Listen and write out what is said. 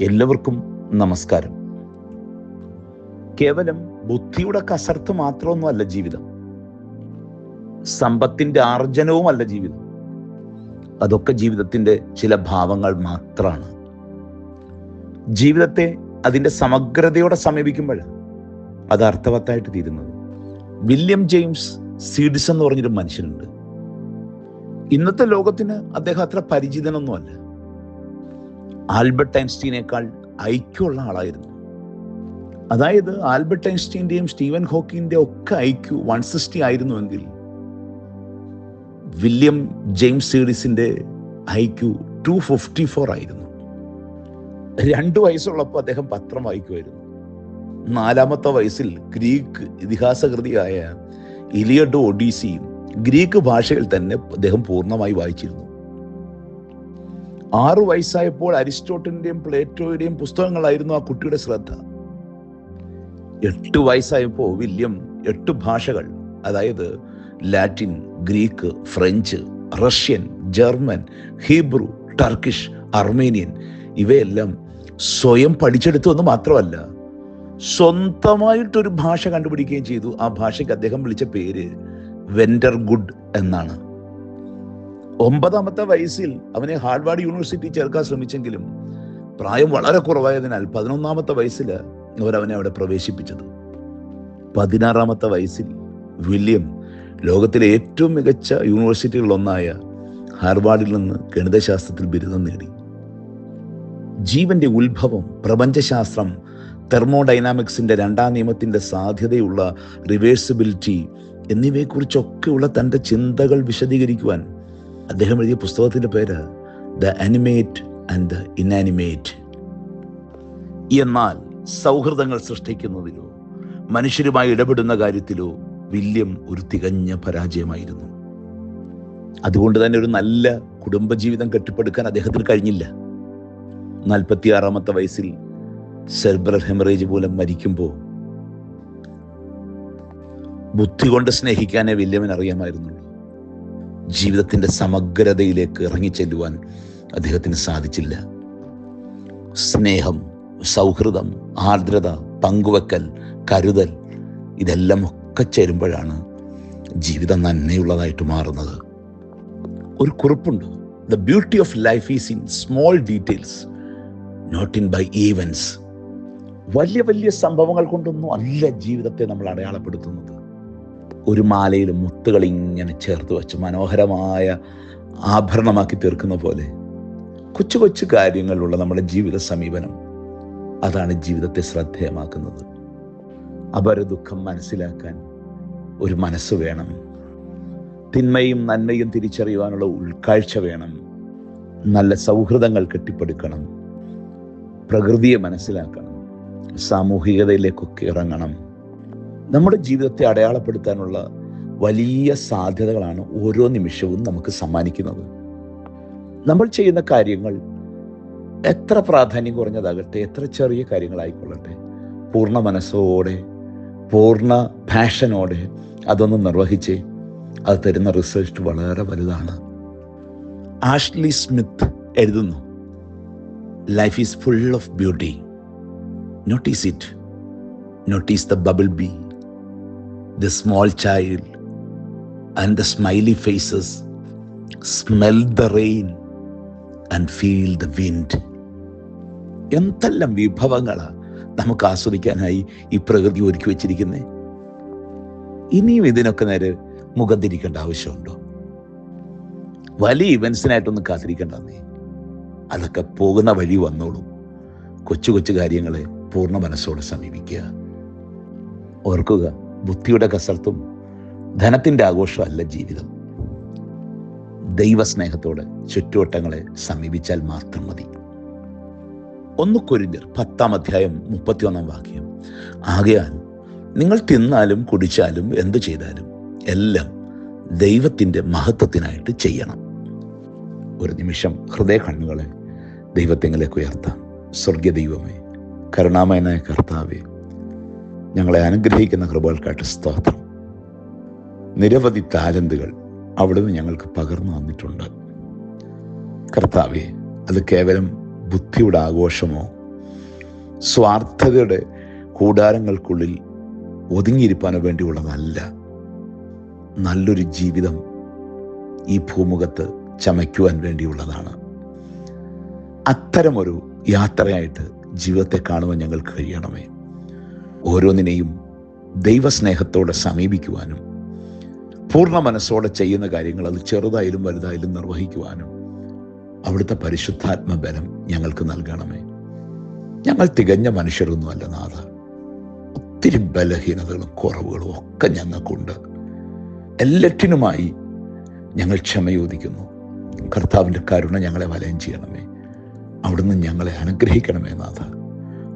എല്ലാവർക്കും നമസ്കാരം. കേവലം ബുദ്ധിയുടെ കസർത്ത് മാത്രമൊന്നുമല്ല ജീവിതം. സമ്പത്തിന്റെ ആർജനവുമല്ല ജീവിതം. അതൊക്കെ ജീവിതത്തിന്റെ ചില ഭാവങ്ങൾ മാത്രമാണ്. ജീവിതത്തെ അതിന്റെ സമഗ്രതയോടെ സമീപിക്കുമ്പോൾ അത് അർത്ഥവത്തായിട്ട് തീരുന്നത്. വില്യം ജെയിംസ് സീഡിസ് എന്ന് പറഞ്ഞൊരു മനുഷ്യനുണ്ട്. ഇന്നത്തെ ലോകത്തിന് അദ്ദേഹം അത്ര പരിചിതനൊന്നുമല്ല. ആൽബർട്ട് ഐൻസ്റ്റീനേക്കാൾ ഐക്യമുള്ള ആളായിരുന്നു. അതായത് ആൽബർട്ട് ഐൻസ്റ്റീന്റെയും സ്റ്റീവൻ ഹോക്കിന്റെയും ഒക്കെ ഐക്യു വൺ സിക്സ്റ്റി ആയിരുന്നുവെങ്കിൽ വില്യം ജെയിംസ് സീഡിസിന്റെ ഐക്യു ടു ഫിഫ്റ്റി ഫോർ ആയിരുന്നു. രണ്ടു വയസ്സുള്ളപ്പോൾ അദ്ദേഹം പത്രം വായിക്കുമായിരുന്നു. നാലാമത്തെ വയസ്സിൽ ഗ്രീക്ക് ഇതിഹാസകൃതിയായ ഇലിയഡോ ഒഡീസിയും ഗ്രീക്ക് ഭാഷയിൽ തന്നെ അദ്ദേഹം പൂർണമായി വായിച്ചിരുന്നു. ആറു വയസ്സായപ്പോൾ അരിസ്റ്റോട്ടലിന്റെയും പ്ലേറ്റോയുടെയും പുസ്തകങ്ങളായിരുന്നു ആ കുട്ടിയുടെ ശ്രദ്ധ. എട്ട് വയസ്സായപ്പോൾ വില്യം എട്ട് ഭാഷകൾ അതായത് Latin Greek French Russian German Hebrew Turkish Armenian ഇവയെല്ലാം സ്വയം പഠിച്ചെടുത്തു എന്ന് മാത്രമല്ല സ്വന്തമായിട്ടൊരു ഭാഷ കണ്ടുപിടിക്കുകയും ചെയ്തു. ആ ഭാഷയ്ക്ക് അദ്ദേഹം വിളിച്ച പേര് വെൻഡർ ഗുഡ് എന്നാണ്. ഒമ്പതാമത്തെ വയസ്സിൽ അവനെ ഹാർഡ്വാർഡ് യൂണിവേഴ്സിറ്റി ചേർക്കാൻ ശ്രമിച്ചെങ്കിലും പ്രായം വളരെ കുറവായതിനാൽ പതിനൊന്നാമത്തെ വയസ്സിൽ അവരവനെ അവിടെ പ്രവേശിപ്പിച്ചത്. പതിനാറാമത്തെ വയസ്സിൽ വില്യം ലോകത്തിലെ ഏറ്റവും മികച്ച യൂണിവേഴ്സിറ്റികളിലൊന്നായ ഹാർവാർഡിൽ നിന്ന് ഗണിതശാസ്ത്രത്തിൽ ബിരുദം നേടി. ജീവന്റെ ഉത്ഭവം പ്രപഞ്ചശാസ്ത്രം തെർമോഡൈനാമിക്സിന്റെ രണ്ടാം നിയമത്തിന്റെ സാധ്യതയുള്ള റിവേഴ്സിബിലിറ്റി എന്നിവയെക്കുറിച്ചൊക്കെയുള്ള തന്റെ ചിന്തകൾ വിശദീകരിക്കുവാൻ അദ്ദേഹം എഴുതിയ പുസ്തകത്തിന്റെ പേര് the animate and the inanimate എന്നാൽ സൗഹൃദങ്ങൾ സൃഷ്ടിക്കുന്നതിലോ മനുഷ്യരുമായി ഇടപെടുന്ന കാര്യത്തിലോ വില്യം ഒരു തികഞ്ഞ പരാജയമായിരുന്നു. അതുകൊണ്ട് തന്നെ ഒരു നല്ല കുടുംബജീവിതം കെട്ടിപ്പടുക്കാൻ അദ്ദേഹത്തിന് കഴിഞ്ഞില്ല. നാൽപ്പത്തിയാറാമത്തെ വയസ്സിൽ സെർബ്രൽ ഹെമറേജ് മൂലം മരിക്കുമ്പോൾ ബുദ്ധി കൊണ്ട് സ്നേഹിക്കാനേ വില്യമിന് അറിയാമായിരുന്നുള്ളൂ. ജീവിതത്തിന്റെ സമഗ്രതയിലേക്ക് ഇറങ്ങിച്ചെല്ലുവാൻ അദ്ദേഹത്തിന് സാധിച്ചില്ല. സ്നേഹം സൗഹൃദം ആർദ്രത പങ്കുവെക്കൽ കരുതൽ ഇതെല്ലാം ഒക്കെ ചേരുമ്പോഴാണ് ജീവിതം നന്മയുള്ളതായിട്ട് മാറുന്നത്. ഒരു കുറിപ്പുണ്ട്. The beauty of life is in small details not in big events വലിയ വലിയ സംഭവങ്ങൾ കൊണ്ടൊന്നും അല്ല ജീവിതത്തെ നമ്മൾ അടയാളപ്പെടുത്തുന്നത്. ഒരു മാലയിൽ മുത്തുകൾ ഇങ്ങനെ ചേർത്ത് വെച്ച് മനോഹരമായ ആഭരണമാക്കി തീർക്കുന്ന പോലെ കൊച്ചു കൊച്ചു കാര്യങ്ങളിലുള്ള നമ്മുടെ ജീവിത സമീപനം അതാണ് ജീവിതത്തെ ശ്രദ്ധേയമാക്കുന്നത്. അപര ദുഃഖം മനസ്സിലാക്കാൻ ഒരു മനസ്സ് വേണം. തിന്മയും നന്മയും തിരിച്ചറിയുവാനുള്ള ഉൾക്കാഴ്ച വേണം. നല്ല സൗഹൃദങ്ങൾ കെട്ടിപ്പടുക്കണം. പ്രകൃതിയെ മനസ്സിലാക്കണം. സാമൂഹികതയിലേക്കൊക്കെ ഇറങ്ങണം. നമ്മുടെ ജീവിതത്തെ അടയാളപ്പെടുത്താനുള്ള വലിയ സാധ്യതകളാണ് ഓരോ നിമിഷവും നമുക്ക് സമ്മാനിക്കുന്നത്. നമ്മൾ ചെയ്യുന്ന കാര്യങ്ങൾ എത്ര പ്രാധാന്യം കുറഞ്ഞതാകട്ടെ എത്ര ചെറിയ കാര്യങ്ങളായിക്കൊള്ളട്ടെ പൂർണ മനസ്സോടെ പൂർണ പാഷനോടെ അതൊന്ന് നിർവഹിച്ച് അത് തരുന്ന റിസൾട്ട് വളരെ വലുതാണ്. ആഷ്ലി സ്മിത്ത് എഴുതുന്നു life is full of beauty notice it notice the bumble bee the small child and the smiley faces smell the rain and feel the wind എന്തെല്ലാം വിഭവങ്ങളാണ് നമുക്ക് ആസ്വദിക്കാനായി ഈ പ്രകൃതി ഒരുക്കി വെച്ചിരിക്കുന്നത് ഇനിയും ഇതിനൊക്കെ നേരെ മുഖം തിരിക്കേണ്ട ആവശ്യമുണ്ടോ? വലിയ ഇവൻസിനായിട്ടൊന്നും കാത്തിരിക്കേണ്ടെന്നേ അതൊക്കെ പോകുന്ന വഴി വന്നോളൂ. കൊച്ചു കൊച്ചു കാര്യങ്ങളെ പൂർണ മനസ്സോടെ സമീപിക്കുക. ഓർക്കുക ബുദ്ധിയുടെ കസർത്തും ധനത്തിന്റെ ആഘോഷമല്ല ജീവിതം. ദൈവസ്നേഹത്തോടെ ചുറ്റുവട്ടങ്ങളെ സമീപിച്ചാൽ മാത്രം മതി. ഒന്ന് കൊരിന്തിർ പത്താം അധ്യായം മുപ്പത്തിയൊന്നാം വാക്യം. ആകയാൽ നിങ്ങൾ തിന്നാലും കുടിച്ചാലും എന്തു ചെയ്താലും എല്ലാം ദൈവത്തിന്റെ മഹത്വത്തിനായിട്ട് ചെയ്യണം. ഒരു നിമിഷം ഹൃദയ കണ്ണുകളെ ദൈവത്തെങ്കിലേക്ക് ഉയർത്താം. സ്വർഗീയ ദൈവമേ കരുണാമയനായ കർത്താവെ ഞങ്ങളെ അനുഗ്രഹിക്കുന്ന കൃപകൾക്കായിട്ട് സ്തോത്രം. നിരവധി താലന്തുകൾ അവിടുന്ന് ഞങ്ങൾക്ക് പകർന്നു തന്നിട്ടുണ്ട്. കർത്താവെ അത് കേവലം ബുദ്ധിയുടെ ആഘോഷമോ സ്വാർത്ഥതയുടെ കൂടാരങ്ങൾക്കുള്ളിൽ ഒതുങ്ങിയിരിപ്പാനോ വേണ്ടിയുള്ളതല്ല. നല്ലൊരു ജീവിതം ഈ ഭൂമുഖത്ത് ചമയ്ക്കുവാൻ വേണ്ടിയുള്ളതാണ്. അത്തരമൊരു യാത്രയായിട്ട് ജീവിതത്തെ കാണുവാൻ ഞങ്ങൾക്ക് കഴിയണമേ. ഓരോന്നിനെയും ദൈവസ്നേഹത്തോടെ സമീപിക്കുവാനും പൂർണ മനസ്സോടെ ചെയ്യുന്ന കാര്യങ്ങൾ അത് ചെറുതായാലും വലുതായാലും നിർവഹിക്കുവാനും അവിടുത്തെ പരിശുദ്ധാത്മ ബലം ഞങ്ങൾക്ക് നൽകണമേ. ഞങ്ങൾ തികഞ്ഞ മനുഷ്യരൊന്നുമല്ല നാഥ. ഒത്തിരി ബലഹീനതകളും കുറവുകളും ഒക്കെ ഞങ്ങൾക്കുണ്ട്. എല്ലാറ്റിനുമായി ഞങ്ങൾ ക്ഷമയോദിക്കുന്നു. കർത്താവിന്റെ കരുണ ഞങ്ങളെ വലയം ചെയ്യണമേ. അവിടുന്ന് ഞങ്ങളെ അനുഗ്രഹിക്കണമേ നാഥ.